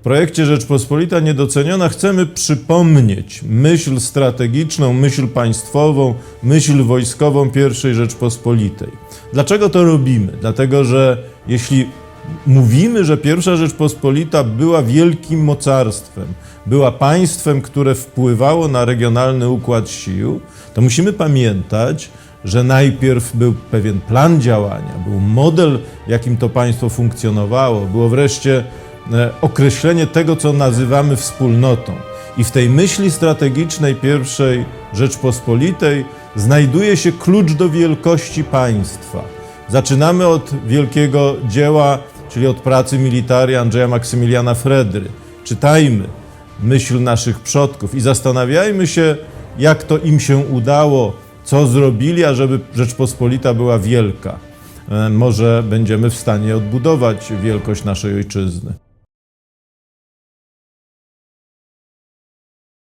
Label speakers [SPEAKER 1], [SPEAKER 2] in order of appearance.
[SPEAKER 1] W projekcie Rzeczpospolita Niedoceniona chcemy przypomnieć myśl strategiczną, myśl państwową, myśl wojskową I Rzeczpospolitej. Dlaczego to robimy? Dlatego, że jeśli mówimy, że I Rzeczpospolita była wielkim mocarstwem, była państwem, które wpływało na regionalny układ sił, to musimy pamiętać, że najpierw był pewien plan działania, był model, jakim to państwo funkcjonowało, było wreszcie określenie tego, co nazywamy wspólnotą. I w tej myśli strategicznej pierwszej Rzeczpospolitej znajduje się klucz do wielkości państwa. Zaczynamy od wielkiego dzieła, czyli od pracy militari Andrzeja Maksymiliana Fredry. Czytajmy myśl naszych przodków i zastanawiajmy się, jak to im się udało, co zrobili, ażeby Rzeczpospolita była wielka. E, Może będziemy w stanie odbudować wielkość naszej ojczyzny.